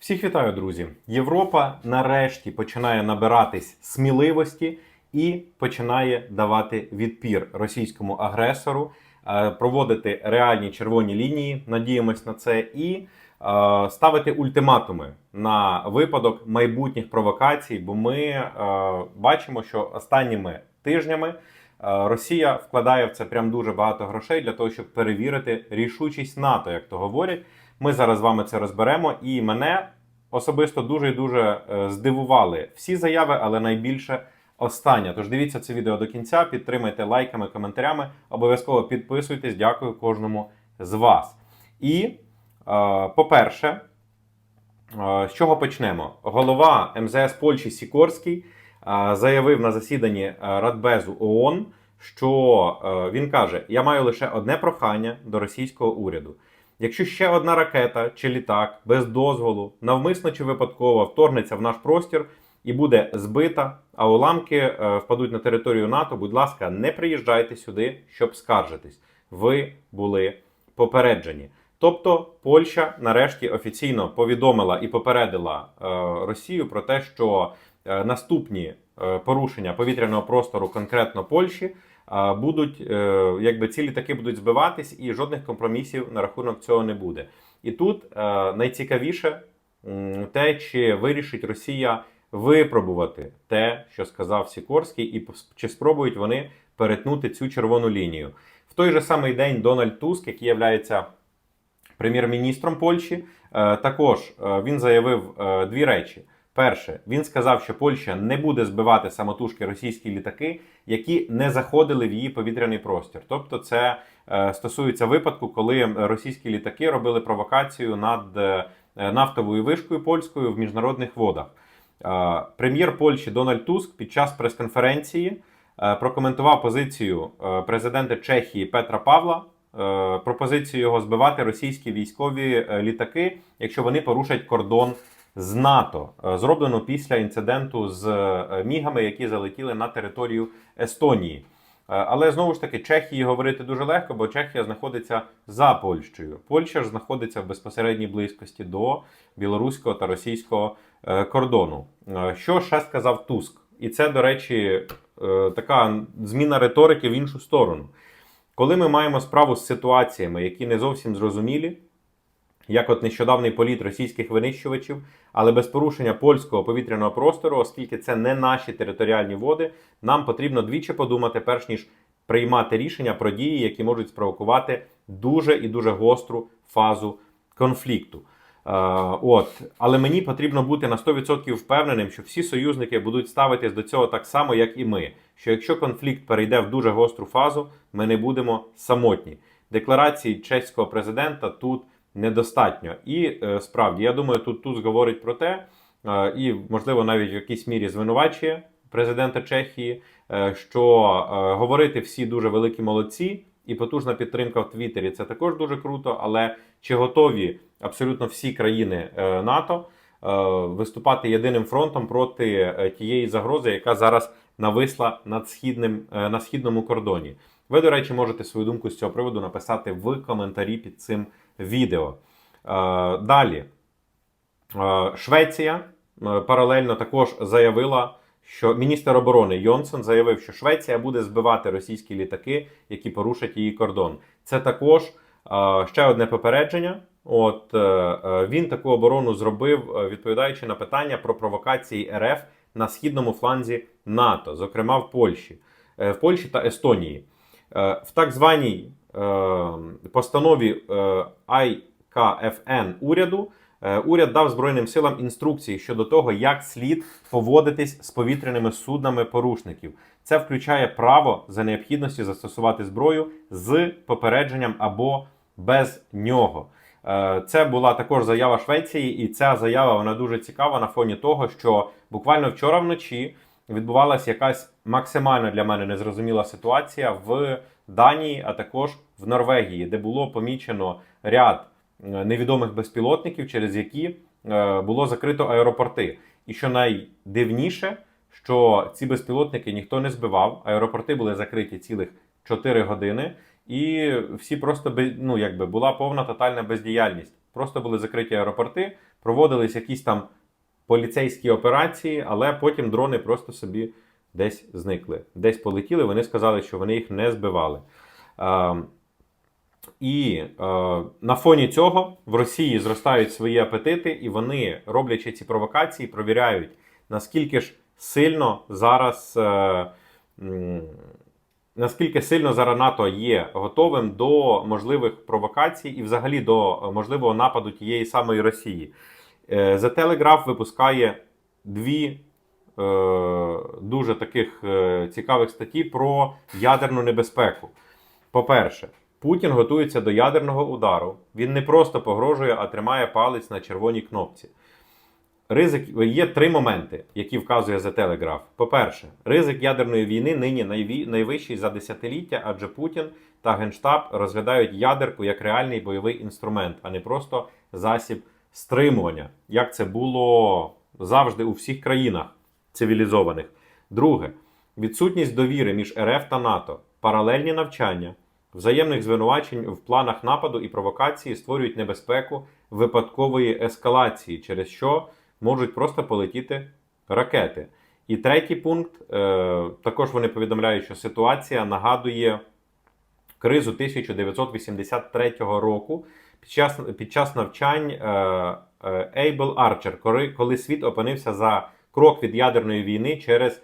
Всіх вітаю, друзі! Європа нарешті починає набиратись сміливості і починає давати відпір російському агресору, е, проводити реальні червоні лінії. Надіємось на це, і е, ставити ультиматуми на випадок майбутніх провокацій. Бо ми е, бачимо, що останніми тижнями Росія вкладає в це прям дуже багато грошей для того, щоб перевірити рішучість НАТО, як то говорять. Ми зараз з вами це розберемо, і мене особисто дуже і дуже е, здивували всі заяви, але найбільше остання. Тож дивіться це відео до кінця, підтримайте лайками, коментарями. Обов'язково підписуйтесь. Дякую кожному з вас. І, е, по-перше, е, з чого почнемо? Голова МЗС Польщі Сікорський заявив на засіданні Радбезу ООН, що він каже: Я маю лише одне прохання до російського уряду. Якщо ще одна ракета чи літак без дозволу, навмисно чи випадково вторгнеться в наш простір і буде збита, а уламки е, впадуть на територію НАТО, будь ласка, не приїжджайте сюди, щоб скаржитись. Ви були попереджені. Тобто Польща нарешті офіційно повідомила і попередила е, Росію про те, що е, наступні е, порушення повітряного простору, конкретно Польщі, будуть, е, якби ці літаки будуть збиватись, і жодних компромісів на рахунок цього не буде. І тут е, найцікавіше те, чи вирішить Росія випробувати те, що сказав Сікорський, і чи спробують вони перетнути цю червону лінію. В той же самий день Дональд Туск, який являється прем'єр-міністром Польщі, е, також він заявив дві речі. Перше, він сказав, що Польща не буде збивати самотужки російські літаки, які не заходили в її повітряний простір. Тобто, це е, стосується випадку, коли російські літаки робили провокацію над е, нафтовою вишкою польською в міжнародних водах. Е, Прем'єр Польщі Дональд Туск під час прес-конференції е, прокоментував позицію е, президента Чехії Петра Павла. е, Пропозицію його збивати російські військові е, літаки, якщо вони порушать кордон з НАТО, е, зроблено після інциденту з е, мігами, які залетіли на територію Естонії. Е, Але знову ж таки, Чехії говорити дуже легко, бо Чехія знаходиться за Польщею. Польща ж знаходиться в безпосередній близькості до білоруського та російського кордону. Що ще сказав Туск? І це, до речі, така зміна риторики в іншу сторону. Коли ми маємо справу з ситуаціями, які не зовсім зрозумілі, як от нещодавний політ російських винищувачів, але без порушення польського повітряного простору, оскільки це не наші територіальні води, нам потрібно двічі подумати, перш ніж приймати рішення про дії, які можуть спровокувати дуже і дуже гостру фазу конфлікту. Е, от, але мені потрібно бути на 100% впевненим, що всі союзники будуть ставитись до цього так само, як і ми. Що якщо конфлікт перейде в дуже гостру фазу, ми не будемо самотні. Декларації чеського президента тут недостатньо. І е, справді, я думаю, тут Туз говорить про те, е, і можливо навіть в якійсь мірі звинувачує президента Чехії, е, що говорити всі дуже великі молодці, і потужна підтримка в Твіттері це також дуже круто. Але чи готові абсолютно всі країни НАТО виступати єдиним фронтом проти тієї загрози, яка зараз нависла над східним е, на східному кордоні? Ви, до речі, можете свою думку з цього приводу написати в коментарі під цим відео. Е, Далі. Е, Швеція паралельно також заявила, що міністр оборони Йонсон заявив, що Швеція буде збивати російські літаки, які порушать її кордон. Це також ще одне попередження. От він таку оборону зробив, відповідаючи на питання про провокації РФ на східному фланзі НАТО, зокрема в Польщі, е, в Польщі та Естонії. Е, В так званій е, постанові IKFN уряду уряд дав Збройним силам інструкції щодо того, як слід поводитись з повітряними суднами порушників. Це включає право за необхідності застосувати зброю з попередженням або без нього. Це була також заява Швеції, і ця заява вона дуже цікава на фоні того, що буквально вчора вночі відбувалася якась максимально для мене незрозуміла ситуація в Данії, а також в Норвегії, де було помічено ряд е, невідомих безпілотників, через які е, було закрито аеропорти. І що найдивніше, що ці безпілотники ніхто не збивав, аеропорти були закриті цілих 4 години, і всі просто ну, якби була повна тотальна бездіяльність. просто були закриті аеропорти, проводились якісь там поліцейські операції, але потім дрони просто собі десь зникли. Десь полетіли, вони сказали, що вони їх не збивали. Е, і е, на фоні цього в Росії зростають свої апетити, і вони, роблячи ці провокації, провіряють, наскільки ж сильно зараз. Е, Наскільки сильно зараз НАТО є готовим до можливих провокацій і взагалі до можливого нападу тієї самої Росії? Е, The Telegraph випускає дві е, дуже таких е, цікавих статті про ядерну небезпеку. По-перше, Путін готується до ядерного удару. Він не просто погрожує, а тримає палець на червоній кнопці. Ризик є три моменти, які вказує The Telegraph. По-перше, ризик ядерної війни нині найвищий за десятиліття, адже Путін та Генштаб розглядають ядерку як реальний бойовий інструмент, а не просто засіб стримування, як це було завжди у всіх країнах цивілізованих. Друге, відсутність довіри між РФ та НАТО, паралельні навчання, взаємних звинувачень в планах нападу і провокації створюють небезпеку випадкової ескалації, через що можуть просто полетіти ракети. І третій пункт е, також вони повідомляють, що ситуація нагадує кризу 1983 року під час, під час навчань е, е, Ейбл Арчер, коли, світ опинився за крок від ядерної війни через е,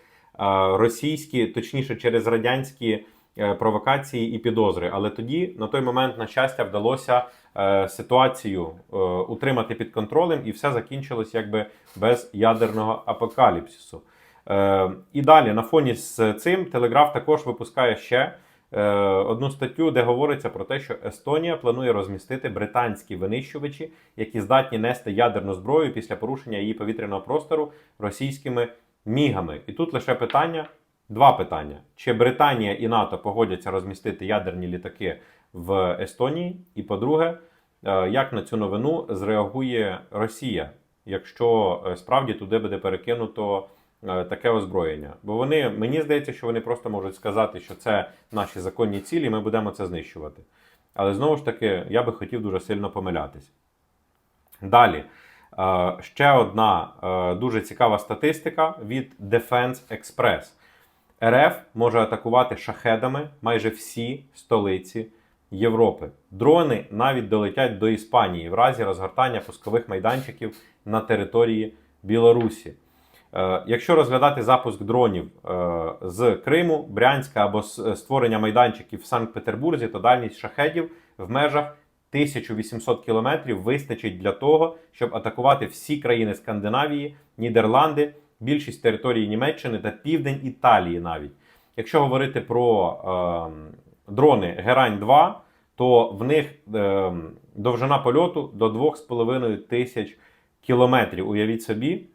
російські, точніше, через радянські е, провокації і підозри. Але тоді, на той момент, на щастя, вдалося ситуацію утримати під контролем, і все закінчилось якби без ядерного апокаліпсису. І далі, на фоні з цим, Телеграф також випускає ще одну статтю, де говориться про те, що Естонія планує розмістити британські винищувачі, які здатні нести ядерну зброю після порушення її повітряного простору російськими мігами. І тут лише питання. Два питання: чи Британія і НАТО погодяться розмістити ядерні літаки в Естонії? І по-друге, е, як на цю новину зреагує Росія, якщо е, справді туди буде перекинуто е, таке озброєння? Бо вони мені здається, що вони просто можуть сказати, що це наші законні цілі, ми будемо це знищувати. Але знову ж таки, я би хотів дуже сильно помилятись. Далі. Е, Ще одна е, дуже цікава статистика від Defense Express. РФ може атакувати шахедами майже всі столиці Європи. Дрони навіть долетять до Іспанії в разі розгортання пускових майданчиків на території Білорусі. Е, Якщо розглядати запуск дронів е, з Криму, Брянська або створення майданчиків в Санкт-Петербурзі, то дальність шахедів в межах 1800 кілометрів вистачить для того, щоб атакувати всі країни Скандинавії, Нідерланди, більшість території Німеччини та південь Італії навіть. Якщо говорити про е, дрони Герань 2, то в них е, довжина польоту до 2,5 тисяч кілометрів. Уявіть собі,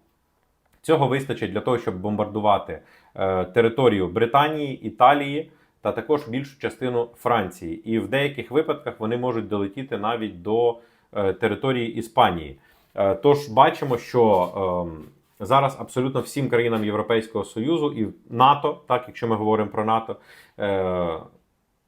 цього вистачить для того, щоб бомбардувати е, територію Британії, Італії та також більшу частину Франції. І в деяких випадках вони можуть долетіти навіть до е, території Іспанії. Е, тож бачимо, що ем, зараз абсолютно всім країнам Європейського Союзу і НАТО, так якщо ми говоримо про НАТО, е,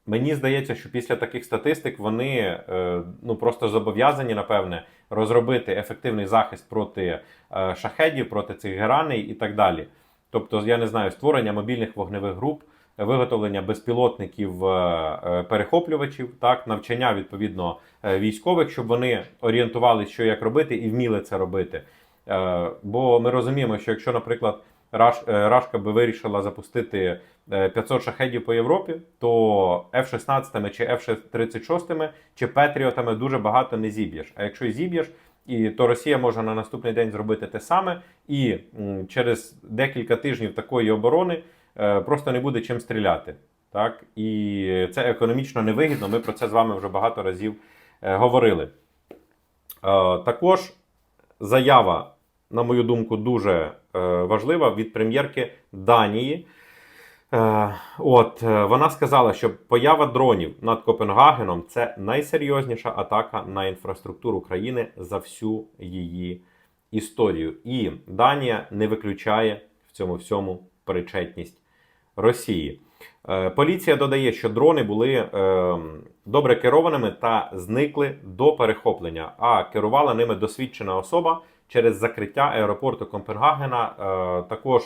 мені здається, що після таких статистик вони е, ну просто зобов'язані, напевне, розробити ефективний захист проти е, шахедів, проти цих гераней і так далі. Тобто, я не знаю, створення мобільних вогневих груп, виготовлення безпілотників е, перехоплювачів, так, навчання відповідно військових, щоб вони орієнтувалися, що як робити, і вміли це робити. Бо ми розуміємо, що якщо, наприклад, Раш, е, Рашка би вирішила запустити е, 500 шахедів по Європі, то F-16 чи F-36 чи Петріотами дуже багато не зіб'єш. А якщо зіб'єш, і то Росія може на наступний день зробити те саме, і м, через декілька тижнів такої оборони е, просто не буде чим стріляти. Так? І це економічно невигідно. Ми про це з вами вже багато разів е, говорили. Е, також заява, на мою думку, дуже е, важлива від прем'єрки Данії. Е, От е, вона сказала, що поява дронів над Копенгагеном це найсерйозніша атака на інфраструктуру країни за всю її історію. І Данія не виключає в цьому всьому причетність Росії. Поліція додає, що дрони були добре керованими та зникли до перехоплення, а керувала ними досвідчена особа через закриття аеропорту Копенгагена. Е, також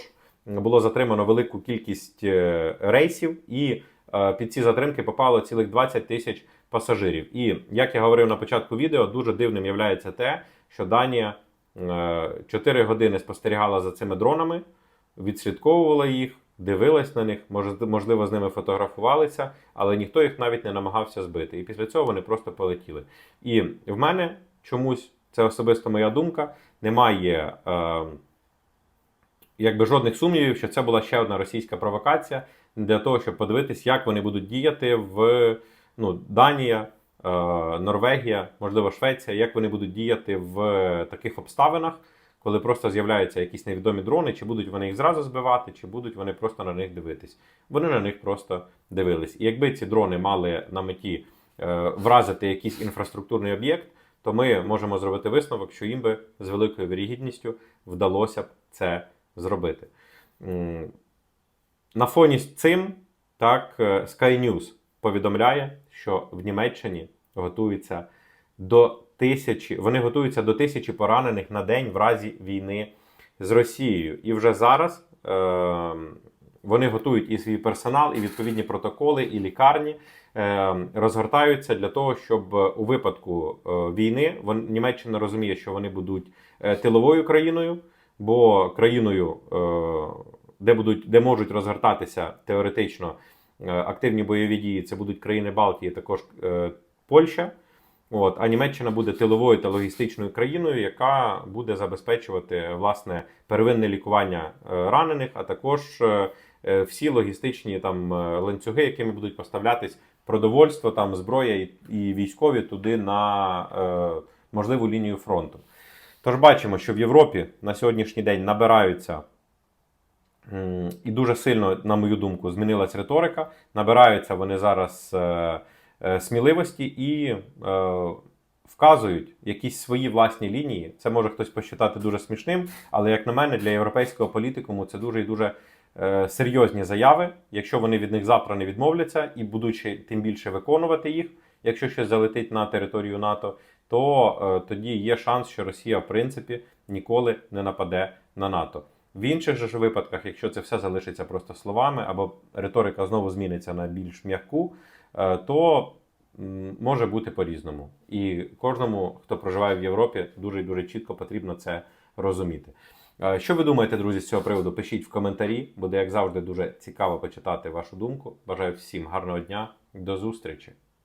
було затримано велику кількість е, рейсів, і е, під ці затримки попало цілих 20 тисяч пасажирів. І як я говорив на початку відео, дуже дивним є те, що Данія е, 4 години спостерігала за цими дронами, відслідковувала їх, дивилась на них, можливо, з ними фотографувалися, але ніхто їх навіть не намагався збити. І після цього вони просто полетіли. І в мене чомусь, це особисто моя думка, немає. Е, якби жодних сумнівів, що це була ще одна російська провокація для того, щоб подивитись, як вони будуть діяти в ну, Данія, е, Норвегія, можливо, Швеція, як вони будуть діяти в таких обставинах, коли просто з'являються якісь невідомі дрони, чи будуть вони їх зразу збивати, чи будуть вони просто на них дивитись. Вони на них просто дивились. І якби ці дрони мали на меті е, вразити якийсь інфраструктурний об'єкт, то ми можемо зробити висновок, що їм би з великою вірогідністю вдалося б це зробити. На фоні з цим так, е, Sky News повідомляє, що в Німеччині готується до тисячі, вони готуються до тисячі поранених на день в разі війни з Росією. І вже зараз е, вони готують і свій персонал, і відповідні протоколи, і лікарні е, розгортаються для того, щоб у випадку е, війни Німеччина розуміє, що вони будуть е, тиловою країною, бо країною, е, де будуть, де можуть розгортатися теоретично е, активні бойові дії, це будуть країни Балтії, також е, Польща. От, а Німеччина буде тиловою та логістичною країною, яка буде забезпечувати власне первинне лікування е, ранених, а також е, е, всі логістичні там е, ланцюги, якими будуть поставлятись продовольство, там зброя і, і військові туди на е, можливу лінію фронту. Тож бачимо, що в Європі на сьогоднішній день набираються і дуже сильно, на мою думку, змінилась риторика. Набираються вони зараз е, е, сміливості і е, вказують якісь свої власні лінії. Це може хтось посчитати дуже смішним, але як на мене, для європейського політикуму це дуже і дуже е, серйозні заяви. Якщо вони від них завтра не відмовляться і будуть ще тим більше виконувати їх, якщо щось залетить на територію НАТО, то е, тоді є шанс, що Росія, в принципі, ніколи не нападе на НАТО. В інших же ж випадках, якщо це все залишиться просто словами, або риторика знову зміниться на більш м'яку, е, то може бути по-різному. І кожному, хто проживає в Європі, дуже дуже чітко потрібно це розуміти. Е, Що ви думаєте, друзі, з цього приводу? Пишіть в коментарі. Буде, як завжди, дуже цікаво почитати вашу думку. Бажаю всім гарного дня. До зустрічі!